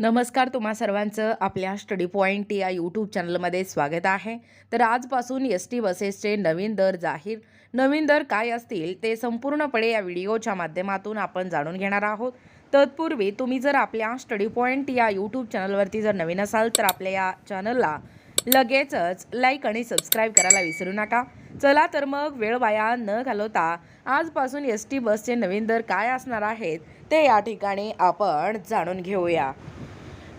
नमस्कार तुम्हा सर्वांचं आपल्या स्टडी पॉईंट या यूट्यूब चॅनलमध्ये स्वागत आहे. तर आजपासून एस टी बसेसचे नवीन दर जाहीर नवीन दर काय असतील ते संपूर्णपणे या व्हिडिओच्या माध्यमातून आपण जाणून घेणार आहोत. तत्पूर्वी तुम्ही जर आपल्या स्टडी पॉईंट या यूट्यूब चॅनलवरती जर नवीन असाल तर आपल्या या चॅनलला लगेचच लाईक आणि सबस्क्राईब करायला विसरू नका. चला तर मग वेळ वाया न घालवता आजपासून एस टी बसचे नवीन दर काय असणार आहेत ते या ठिकाणी आपण जाणून घेऊया.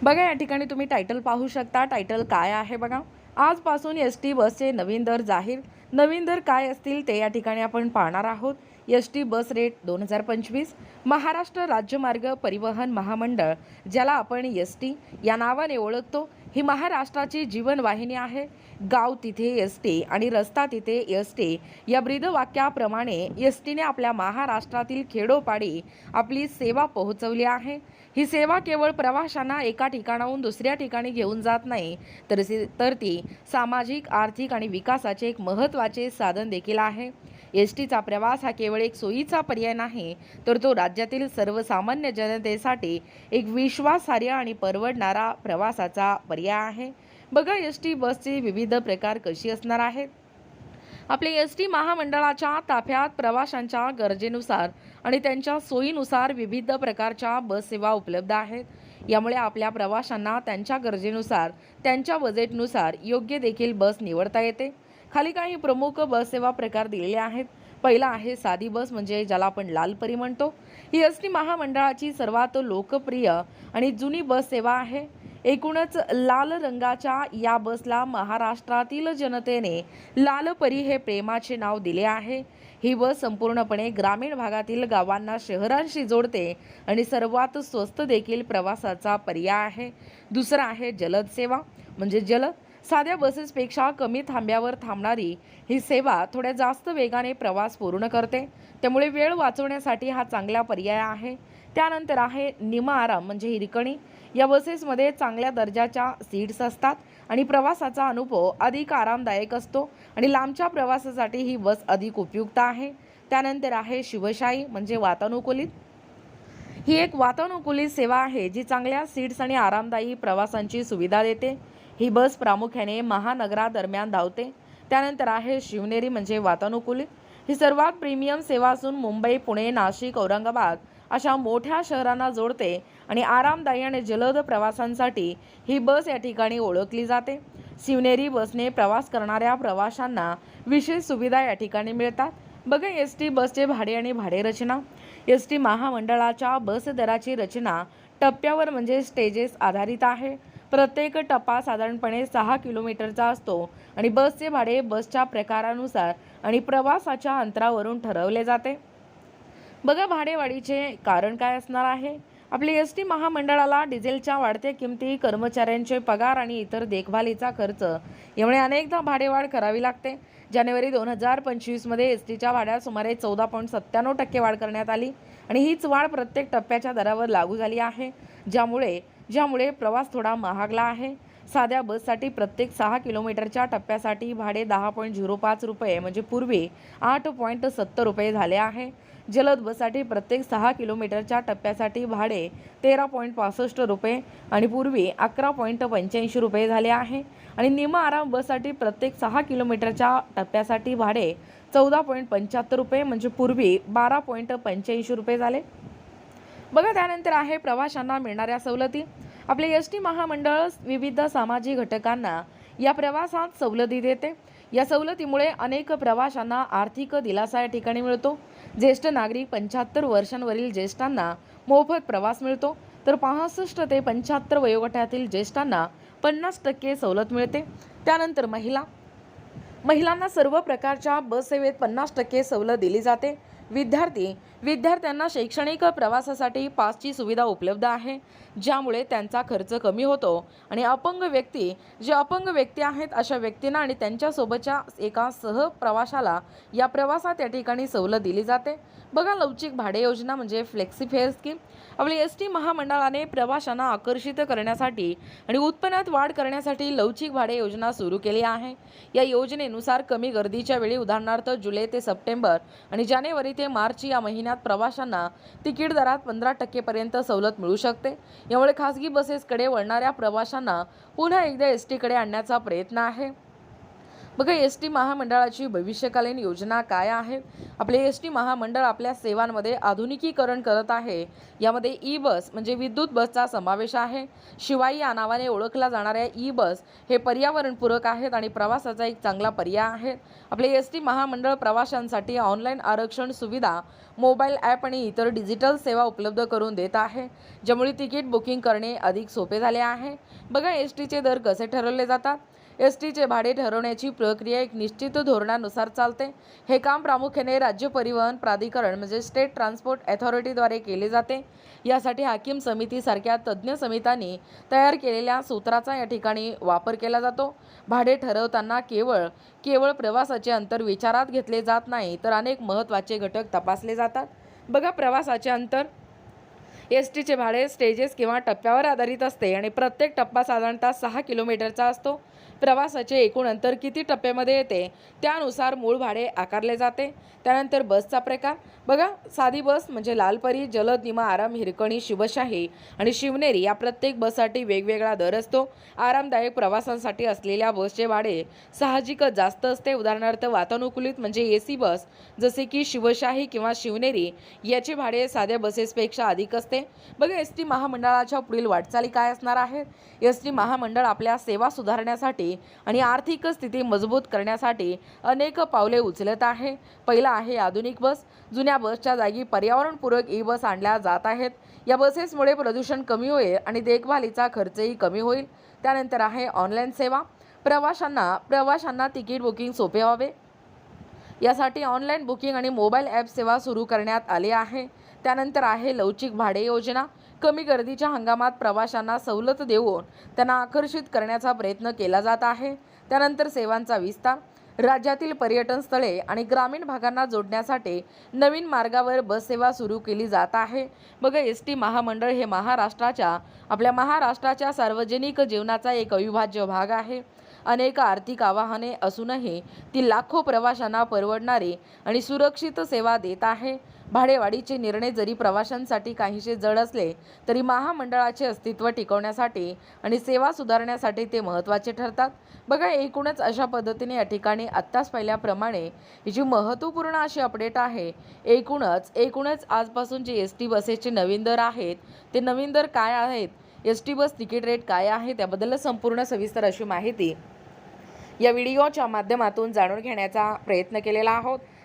बघा या ठिकाणी तुम्ही टायटल पाहू शकता. टायटल काय आहे बघा? आजपासून एस टी बसचे नवीन दर जाहीर. नवीन दर काय असतील ते या ठिकाणी आपण पाहणार आहोत. एस टी बस रेट दोन हजार पंचवीस. महाराष्ट्र राज्यमार्ग परिवहन महामंडळ ज्याला आपण एस टी या नावाने ओळखतो ही महाराष्ट्राची जीवनवाहिनी आहे. गाव तिथे एस टी आणि रस्ता तिथे एस टी या ब्रीदवाक्याप्रमाणे एस टीने आपल्या महाराष्ट्रातील खेडोपाडी आपली सेवा पोहोचवली आहे. ही सेवा केवळ प्रवाशांना एका ठिकाणाहून दुसऱ्या ठिकाणी घेऊन जात नाही तर सी- तर ती सामाजिक आर्थिक आणि विकासाचे एक महत्त्वाचे साधन देखील आहे. एस टीचा प्रवास हा केवळ एक सोयीचा पर्याय नाही तर तो राज्यातील सर्वसामान्य जनतेसाठी एक विश्वासार्ह आणि परवडणारा प्रवासाचा पर्याय आहे. बघा एस टी बसचे विविध प्रकार कशी असणार आहेत? आपले एस टी महामंडळाच्या ताफ्यात प्रवाशांच्या गरजेनुसार आणि त्यांच्या सोयीनुसार विविध प्रकारच्या बस सेवा उपलब्ध आहेत. यामुळे आपल्या प्रवाशांना त्यांच्या गरजेनुसार त्यांच्या बजेटनुसार योग्य देखील बस निवडता येते. खाली काही प्रमुख बस सेवा प्रकार दिलेले आहेत. पहिला आहे साधी बस म्हणजे ज्याला आपण लालपरी म्हणतो. ही एस टी महामंडळाची सर्वात लोकप्रिय आणि जुनी बस सेवा आहे. एकूणच लाल रंगाच्या या बसला महाराष्ट्रातील जनतेने लालपरी हे प्रेमाचे नाव दिले आहे. ही बस संपूर्णपणे ग्रामीण भागातील गावांना शहरांशी जोडते आणि सर्वात स्वस्त देखील प्रवासाचा पर्याय आहे. दुसरा आहे जलद सेवा म्हणजे जलद साध्या बसेसपेक्षा कमी थांब्यावर थांबणारी ही सेवा थोड्या जास्त वेगाने प्रवास पूर्ण करते. त्यामुळे वेळ वाचवण्यासाठी हा चांगला पर्याय आहे. त्यानंतर आहे निमा आराम म्हणजे हिरकणी. या बसेसमध्ये चांगल्या दर्जाच्या सीट्स असतात आणि प्रवासाचा अनुभव अधिक आरामदायक असतो आणि लांबच्या प्रवासासाठी ही बस अधिक उपयुक्त आहे. त्यानंतर आहे शिवशाही म्हणजे वातानुकूलित. ही एक वातानुकूलित सेवा आहे जी चांगल्या सीट्स आणि आरामदायी प्रवासांची सुविधा देते. ही बस प्रामुख्याने महानगरादरम्यान धावते. त्यानंतर आहे शिवनेरी म्हणजे वातानुकूलित ही सर्वात प्रीमियम सेवा असून मुंबई पुणे नाशिक औरंगाबाद अशा मोठ्या शहरांना जोडते आणि आरामदायी आणि जलद प्रवासांसाठी ही बस या ठिकाणी ओळखली जाते. शिवनेरी बसने प्रवास करणाऱ्या प्रवाशांना विशेष सुविधा या ठिकाणी मिळतात. बघा एस टी बसचे भाडे आणि भाडे रचना. एस टी महामंडळाच्या बस दराची रचना टप्प्यावर म्हणजे स्टेजेस आधारित आहे. प्रत्येक टप्पा साधारणपणे सहा किलोमीटरचा असतो आणि बसचे भाडे बसच्या प्रकारानुसार आणि प्रवासाच्या अंतरावरून ठरवले जाते. बघा भाडेवाढीचे कारण काय असणार आहे? आपली एस टी महामंडळाला डिझेलच्या वाढत्या किमती कर्मचाऱ्यांचे पगार आणि इतर देखभालीचा खर्च यामुळे अनेकदा भाडेवाढ करावी लागते. जानेवारी दोन हजार पंचवीसमध्ये एस टीच्या भाड्यात सुमारे चौदा पॉईंट सत्त्याण्णव टक्के वाढ करण्यात आली आणि हीच वाढ प्रत्येक टप्प्याच्या दरावर लागू झाली आहे ज्यामुळे ज्यामुळे प्रवास थोडा महागला आहे. साध्या बससाठी प्रत्येक सहा किलोमीटरच्या टप्प्यासाठी भाडे दहा पॉईंट झिरो पाच रुपये म्हणजे पूर्वी आठ पॉईंट सत्तर रुपये झाले आहे. जलद बससाठी प्रत्येक सहा किलोमीटरच्या टप्प्यासाठी भाडे तेरा पॉईंट पासष्ट रुपये आणि पूर्वी अकरा पॉईंट पंच्याऐंशी रुपये झाले आहे. आणि निम आराम बससाठी प्रत्येक सहा किलोमीटरच्या टप्प्यासाठी भाडे चौदा पॉईंट पंच्याहत्तर रुपये म्हणजे पूर्वी बारा पॉईंट पंच्याऐंशी रुपये झाले. बघा त्यानंतर आहे प्रवाशांना मिळणाऱ्या सवलती. आपले एस टी महामंडळ विविध सामाजिक घटकांना या प्रवासात सवलती देते. या सवलतीमुळे अनेक प्रवाशांना आर्थिक दिलासा या ठिकाणी मिळतो. ज्येष्ठ नागरिक पंच्याहत्तर वर्षांवरील ज्येष्ठांना मोफत प्रवास मिळतो. तर पासष्ट ते पंच्याहत्तर वयोगटातील ज्येष्ठांना पन्नास टक्के सवलत मिळते. त्यानंतर महिला. महिलांना सर्व प्रकारच्या बस सेवेत पन्नास टक्के सवलत दिली जाते. विद्यार्थी विद्यार्थ्यांना शैक्षणिक प्रवासासाठी पासची सुविधा उपलब्ध आहे ज्यामुळे त्यांचा खर्च कमी होतो. आणि अपंग व्यक्ती जे अपंग व्यक्ती आहेत अशा व्यक्तींना आणि त्यांच्यासोबतच्या एका सहप्रवाशाला या प्रवासात या ठिकाणी सवलत दिली जाते. बघा लवचिक भाडे योजना म्हणजे फ्लेक्सी फेअर स्कीम. आपली एस टी महामंडळाने प्रवाशांना आकर्षित करण्यासाठी आणि उत्पन्नात वाढ करण्यासाठी लवचिक भाडे योजना सुरू केली आहे. या योजनेनुसार कमी गर्दीच्या वेळी उदाहरणार्थ जुलै ते सप्टेंबर आणि जानेवारी ते मार्च या महिन्यात महिन्यात प्रवाशांना तिकीट दरात पंधरा टक्केपर्यंत सवलत मिळू शकते. यामुळे खासगी बसेसकडे वळणाऱ्या प्रवाशांना पुन्हा एकदा एस टीकडे आणण्याचा प्रयत्न आहे. बघा एस टी महामंडळाची भविष्यकालीन योजना काय आहे? आपले एस टी महामंडळ आपल्या सेवांमध्ये आधुनिकीकरण करत आहे. यामध्ये ई बस म्हणजे विद्युत बसचा समावेश आहे. शिवाय या नावाने ओळखल्या जाणाऱ्या ई बस हे पर्यावरणपूरक आहेत आणि प्रवासाचा एक चांगला पर्याय आहे. आपले एस टी महामंडळ प्रवाशांसाठी ऑनलाईन आरक्षण सुविधा मोबाईल ॲप आणि इतर डिजिटल सेवा उपलब्ध करून देत आहे ज्यामुळे तिकीट बुकिंग करणे अधिक सोपे झाले आहे. बघा एस टीचे दर कसे ठरवले जातात? एस टीचे भाडे ठरवण्याची प्रक्रिया एक निश्चित धोरणानुसार चालते. हे काम प्रामुख्याने राज्य परिवहन प्राधिकरण म्हणजे स्टेट ट्रान्सपोर्ट अथॉरिटीद्वारे केले जाते. यासाठी हाकीम समितीसारख्या तज्ज्ञ समित्यांनी तयार केलेल्या सूत्राचा या ठिकाणी वापर केला जातो. भाडे ठरवताना केवळ केवळ प्रवासाचे अंतर विचारात घेतले जात नाही तर अनेक महत्त्वाचे घटक तपासले जातात. बघा प्रवासाचे अंतर. एस टीचे भाडे स्टेजेस किंवा टप्प्यावर आधारित असते आणि प्रत्येक टप्पा साधारणतः सहा किलोमीटरचा असतो. प्रवासाचे एकूण अंतर किती टप्प्यामध्ये येते त्यानुसार मूळ भाडे आकारले जाते. त्यानंतर बसचा प्रकार. बघा साधी बस म्हणजे लालपरी जलद निमा आराम हिरकणी शिवशाही आणि शिवनेरी या प्रत्येक बससाठी वेगवेगळा दर असतो. आरामदायक प्रवासांसाठी असलेल्या बसचे भाडे साहजिकच जास्त असते. उदाहरणार्थ वातानुकूलित म्हणजे ए सी बस जसे की शिवशाही किंवा शिवनेरी याचे भाडे साध्या बसेसपेक्षा अधिक असते. बघा एस टी महामंडळाच्या पुढील वाटचाली काय असणार आहेत? एस टी महामंडळ आपल्या सेवा सुधारण्यासाठी आणि आर्थिक स्थिती मजबूत करण्यासाठी अनेक पावले उचलत आहे. पहिला आहे आधुनिक बस. जुन्या बसच्या जागी पर्यावरणपूरक ई बस आणल्या जात आहेत. या बसेसमुळे प्रदूषण कमी होईल आणि देखभालीचा खर्चही कमी होईल. त्यानंतर आहे ऑनलाईन सेवा. प्रवाशांना प्रवाशांना तिकीट बुकिंग सोपे व्हावे. यासाठी ऑनलाईन बुकिंग आणि मोबाईल ॲप सेवा सुरू करण्यात आली आहे. त्यानंतर आहे लवचिक भाडे योजना. कमी गर्दीच्या हंगामात प्रवाशांना सवलत देऊन त्यांना आकर्षित करण्याचा प्रयत्न केला जात आहे. त्यानंतर सेवांचा विस्तार राज्यातील पर्यटन स्थळे आणि ग्रामीण भागांना जोडण्यासाठी नवीन मार्गावर बससेवा सुरू केली जात आहे. मग एस टी महामंडळ हे महाराष्ट्राच्या आपल्या महाराष्ट्राच्या सार्वजनिक जीवनाचा एक अविभाज्य भाग आहे. अनेक आर्थिक आवाहने असूनही ती लाखो प्रवाशांना परवडणारी आणि सुरक्षित सेवा देत आहे. भाडेवाढीचे निर्णय जरी प्रवाशांसाठी काहीसे जड असले तरी महामंडळाचे अस्तित्व टिकवण्यासाठी आणि सेवा सुधारण्यासाठी ते महत्त्वाचे ठरतात. बघा एकूणच अशा पद्धतीने या ठिकाणी आत्ताच पाहिल्याप्रमाणे ही जी महत्त्वपूर्ण अशी अपडेट आहे एकूणच एकूणच आजपासून जे एस टी बसेसचे नवीन दर आहेत ते नवीन दर काय आहेत S T bus ticket rate काय आहे त्याबद्दल संपूर्ण सविस्तर अशी माहिती या व्हिडिओच्या माध्यमातून जाणून घेण्याचा प्रयत्न केलेला आहोत.